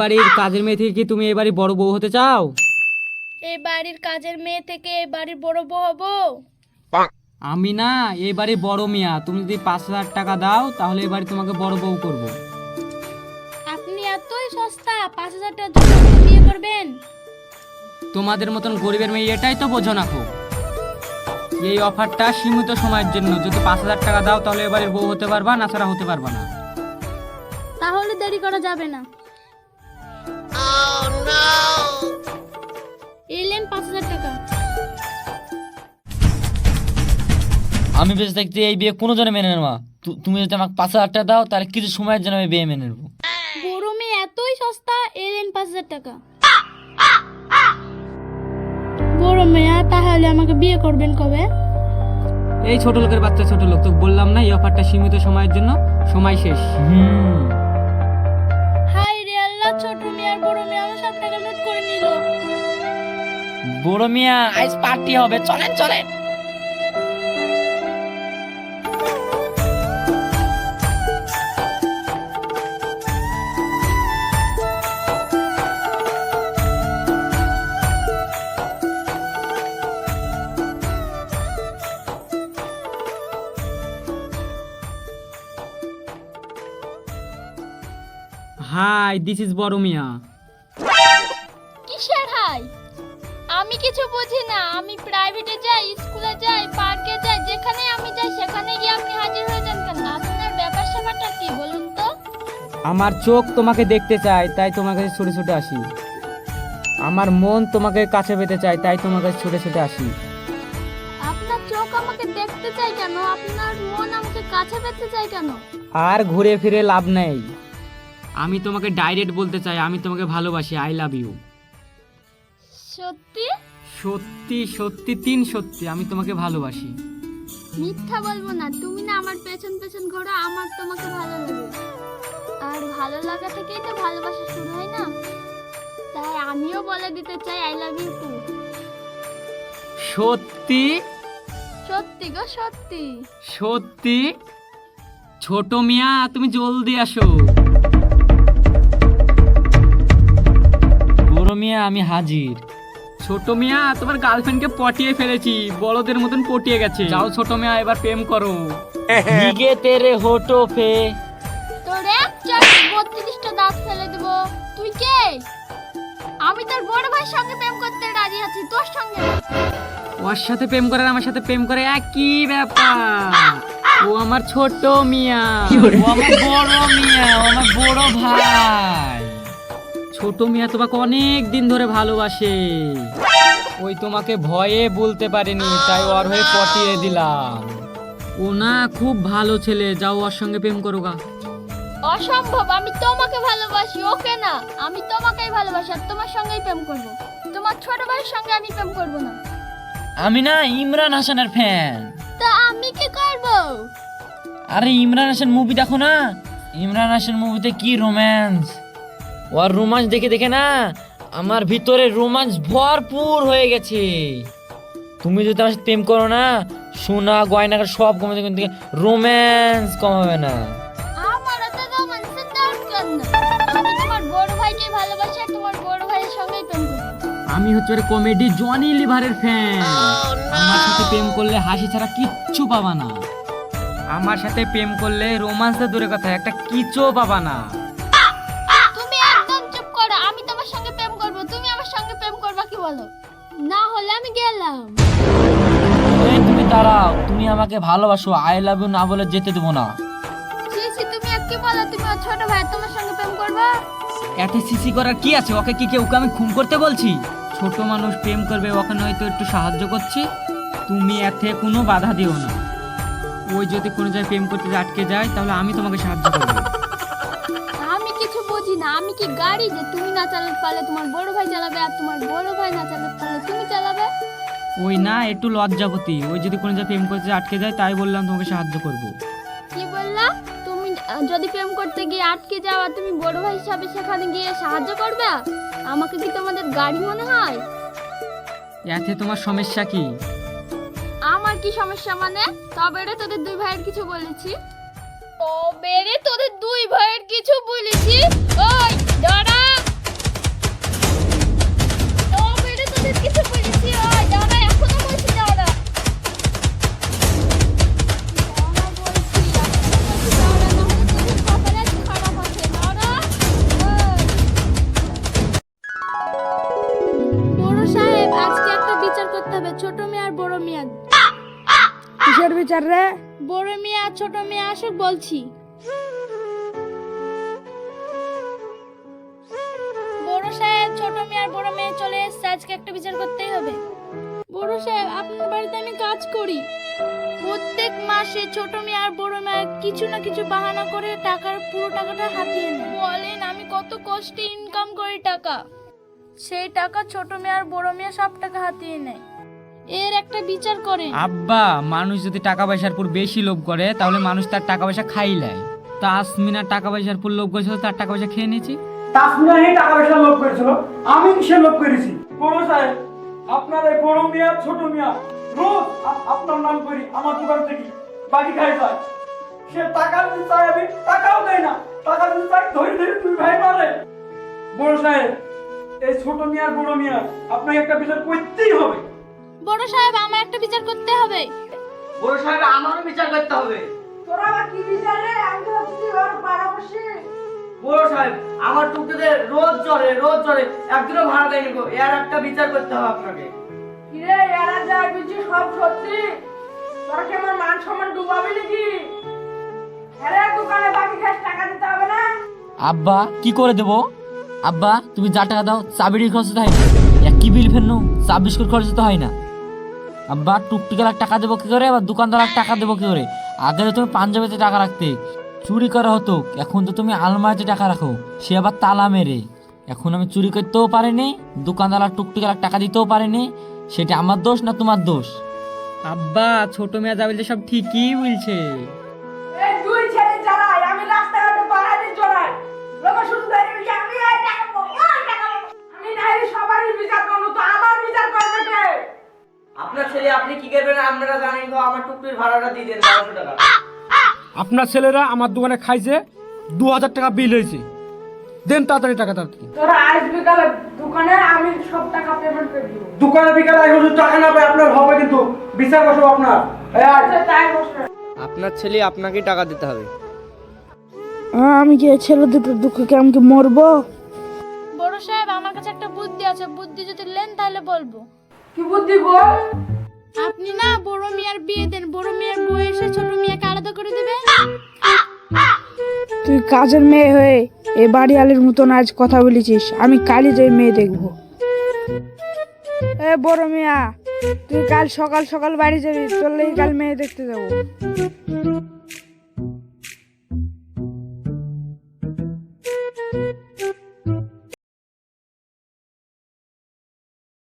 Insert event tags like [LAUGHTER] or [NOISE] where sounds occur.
বাড়ির কাজের মেয়ে থেকে কি তুমি এই বাড়ির বড় বউ হতে চাও? বাড়ির কাজের মেয়ে থেকে এই বাড়ির বড় বউ হব। আমি না এই বাড়ির বড় মিয়া। তুমি যদি পাঁচ হাজার টাকা দাও তাহলে এই বাড়ি তোমাকে বড় বউ করব। আপনি এতই সস্তা পাঁচ হাজার টাকা বিয়ে করবেন? তোমাদের মতন গরিবের মেয়ে এটাই তো বোঝো না খুব। এই অফারটা সীমিত সময়ের জন্য। যদি পাঁচ হাজার টাকা দাও তাহলে এবারে বউ হতে পারবা না ছাড়া হতে পারবা না। তাহলে দেরি করা যাবে না। এলেন পাঁচ হাজার টাকা। আমি বেঁচে থাকতে এই বিয়ে কোনো জনে মেনে নেওয়া তুমি যদি আমাকে পাঁচ হাজার টাকা দাও তাহলে কিছু সময়ের জন্য আমি বিয়ে মেনে নেব। বড় মেয়ে এতই সস্তা এলেন পাঁচ হাজার টাকা। বড় মেয়া তাহলে আমাকে বিয়ে করবেন কবে? এই ছোট লোকের বাচ্চা ছোট লোক তো বললাম না এই অফারটা সীমিত সময়ের জন্য সময় শেষ। হুম। বড় মিয়া আজ পার্টি হবে। চলেন চলেন। হাই দিস ইজ বড় মিয়া আমি প্রাইভেটে যাই স্কুলে যাই পার্কে যাই যেখানে আমি যাই সেখানে গিয়ে আপনি হাজির হয়ে যান কেন? আপনার ব্যাপার স্যাপারটা কি বলুন তো? আমার চোখ তোমাকে দেখতে চায় তাই তোমার কাছে ছুটে ছুটে আসি। আমার মন তোমাকে কাছে পেতে চায় তাই তোমার কাছে ছুটে ছুটে আসি। আপনার চোখ আমাকে দেখতে চাই কেন? আপনার মন আমাকে কাছে পেতে চাই কেন? আর ঘুরে ফিরে লাভ নেই। আমি তোমাকে ডাইরেক্ট বলতে চাই আমি তোমাকে ভালোবাসি আই লাভ ইউ সত্যি? সত্যি সত্যি তিন সত্যি আমি তোমাকে ভালোবাসি। মিথ্যা বলব না তুমি না আমার পেছন পেছন ঘোরো আমার তোমাকে ভালো লাগে। আর ভালো লাগা থেকেই তো ভালোবাসা শুরু হয় না? তাই আমিও বলে দিতে চাই আই লাভ ইউ টু সত্যি? সত্যি গো সত্যি। সত্যি? ছোট মিয়া তুমি জলদি আসো। বড় মিয়া আমি হাজির। ছোট মিয়া তোমার গার্লফ্রেন্ডকে পটিয়ে ফেলেছি। বড়দের মতন পটিয়ে গেছে। যাও ছোট মিয়া এবার প্রেম করো। [LAUGHS] ভিগে তেরে হোটো পে তোর এক চার বত্রিশটা দাঁত ফেলে দেবো। তুই কে? আমি তোর বড় ভাইয়ের সঙ্গে প্রেম করতে রাজি আছি তোর সঙ্গে না। ওর সাথে প্রেম করে আর আমার সাথে প্রেম করে একই ব্যাপার। ও আমার ছোট মিয়া ও আমার বড় মিয়া ও আমার বড় ভাই। ছোট মিয়া তোমাকে অনেক দিন ধরে ভালোবাসে। ওই তোমাকে ভয়ে বলতে পারেনি তাই ওর হয়ে পটিয়ে দিলাম। ও না খুব ভালো ছেলে। যাও ওর সঙ্গে প্রেম করো গা। অসম্ভব আমি তোমাকে ভালোবাসি ওকে না। আমি তোমাকেই ভালোবাসি আর তোমার সঙ্গেই প্রেম করব। তোমার ছোট ভাইয়ের সঙ্গে আমি প্রেম করব না। আমি না ইমরান হাসানের ফ্যান। তা আমি কি করব? আরে ইমরান হাসান মুভি দেখো না? ইমরান হাসান মুভিতে কি রোম্যান্স ওর রোমান্স দেখে দেখে না আমার ভিতরে রোমান্স ভরপুর হয়ে গেছে। তুমি যদি আমার সাথে প্রেম করো না সোনা গয়না সব কমে কিন্তু রোম্যান্স কমাবে না। আমার তো রোমান্সের দরকার না। আমি তোমার বড় ভাইকে ভালোবাসি আর তোমার বড় ভাইয়ের সঙ্গেই প্রেম করব। আমি হচ্ছে কমেডি জনি লিভারের ফ্যান। আমার সাথে প্রেম করলে হাসি ছাড়া কিচ্ছু পাবা না। আমার সাথে প্রেম করলে রোমান্সের দূরে কথা একটা কিচও পাবা না। দাঁড়াও তুমি আমাকে ভালোবাসো আই লাভ ইউ না বলে যেতে দেবো না। সিসি তুমি আর কি বলো তুমি ছোট ভাই তোমার সঙ্গে প্রেম করবা? এতে সিসি করার কি আছে? ওকে কি কেউ ওকে আমি খুন করতে বলছি? ছোট মানুষ প্রেম করবে ওখানে হয়তো একটু সাহায্য করছি। তুমি এতে কোনো বাধা দিও না। ওই যদি কোনো জায়গায় প্রেম করতে আটকে যায় তাহলে আমি তোমাকে সাহায্য করব। আমি কিছু বুঝি না আমি কি গাড়ি? যে তুমি না চালাতে পারলে তোমার বড় ভাই চালাবে আর তোমার বড় ভাই না চালাতে পারলে তুমি চালাবে? ওই না একটু লজ্জাপতি ওই যদি কোনো জায়গায় প্রেম করতে আটকে যায় তাই বললাম তোমাকে সাহায্য করব। কি বললা? তুমি যদি প্রেম করতে গিয়ে আটকে যাওয়া তুমি বড় ভাই হিসাবে সেখানে গিয়ে সাহায্য করবে? আমাকে কি তোমাদের গাড়ি মনে হয়? এতে তোমার সমস্যা কি? আমার কি সমস্যা মানে? তবে রে তোদের দুই ভাইয়ের কিছু বলেছি। তবে রে তোদের দুই ভাইয়ের কিছু বলেছি। ওই দাঁড়া। বিচার রে বড় মেয়ে আর ছোট মেয়ে, আসুক, বলছি। বড় সাহেব, ছোট মেয়ে আর বড় মেয়ে চলে এসেছে। আজকে একটা বিচার করতেই হবে। বড় সাহেব, আপনার বাড়িতে আমি কাজ করি। প্রত্যেক মাসে ছোট মেয়ে আর বড় মেয়ে কিছু না কিছু বাহানা করে টাকার, পুরো টাকাটা হাতিয়ে নেয়। বলেন, আমি কত কষ্টে ইনকাম করি টাকা। সেই টাকা ছোট মেয়ে আর বড় মেয়ে সব টাকা হাতিয়ে নেয়। এর একটা বিচার করেন। আব্বা মানুষ যদি টাকা পয়সার পর বেশি লোভ করে তাহলে মানুষ তার টাকা পয়সা খাই নেয়। তাসমিনা টাকা পয়সার পর লোভ করেছিল তার টাকা পয়সা খেয়ে নিয়েছি? তাসমিয়া হে টাকা পয়সা লোভ করেছিল আমি কিসের লোভ করেছি। বড় সাহেব আপনার এই বড় মিয়া ছোট মিয়া রোজ আপনার নাম করি আমার দোকান থেকে বাকি খাই যায়। সে টাকা যদি চাই আমি টাকাও দেয় না। টাকা যদি চাই ধরে ধরে তুই ভাই মারে। বড় সাহেব এই ছোট মিয়া আর বড় মিয়া আপনাকে একটা বিচার করতেই হবে। বড় সাহেব আমার একটা বিচার করতে হবে। বড় সাহেব আমারও বিচার করতে হবে। তোরা আবার কি বিচার রে? আমি তো ভাবছি ওর পাড়া বড় সাহেব আমার টুকটাতে রোজ চলে রোজ চলে একদিনও ভাড়া দেয়নি গো। এর একটা বিচার করতে হবে আপনাকে। কিরে এরা যা কিছু সব সত্যি? তোরা কি আমার মান সম্মান ডুবাবি নাকি? আরে দোকানে বাকি খাস টাকা দিতে হবে না? আব্বা কি করে দেবো? আব্বা তুমি যা টাকা দাও চাবির খরচ তো হয় না। এক কি বিল ফেলনু চা বিস্কুট খরচ তো হয় না। আব্বা টুকটুকার টাকা দেবো কি করে? আবার দোকানদার টাকা দেবো কি করে? আগে তো তুমি পাঞ্জাবিতে টাকা রাখতে। চুরি করা হতো। এখন তো তুমি আলমারিতে টাকা রাখো। সে আবার তালা মেরে। এখন আমি চুরি করতেও পারিনি দোকানদার টুকটুকার টাকা দিতেও পারিনি। সেটা আমার দোষ না তোমার দোষ? আব্বা ছোট মেয়ে যা বলছে সব ঠিকই বলছে। এই দুই ছেলে চালাই আমি সবারই বিচার করব তো আমার বিচার করবে কে? আপনার ছেলে আপনি কি করবেন? আপনারা জানেন গো আমার টুকটুকির ভাড়াটা দিয়ে দেন বারোশো টাকা। আপনার ছেলেরা আমার দোকানে খাইছে দু হাজার টাকা বিল হয়েছে। দেন তাড়াতাড়ি টাকা তাড়াতাড়ি তোরা আজ বিকালে দোকানে আমি সব টাকা পেমেন্ট করে দিব। দোকানে বিকালে আগে টাকা না পাই আপনার হবে কিন্তু বিচার বসবো আপনার। আচ্ছা তাই বসবে আপনার ছেলে আপনাকে টাকা দিতে হবে। আমি কি ছেলে দুটো দুঃখকে আমি কি মরবো? বড় সাহেব আমার কাছে একটা বুদ্ধি আছে। বুদ্ধি যদি নেন তাহলে বলব। কি বুদ্ধি বল আপনি না বড় মেয়ের বিয়ে দেন বড় মেয়ের বউ এসে ছোট মেয়েকে আলাদা করে দেবে তুই কাজের মেয়ে হয়ে এ বাড়ি আলির মতন আজ কথা বলেছিস আমি কালই যে মেয়ে দেখব। এ বড় মিয়া তুই কাল সকাল সকাল বাড়ি যাবি তোর লেগে কাল মেয়ে দেখতে যাব।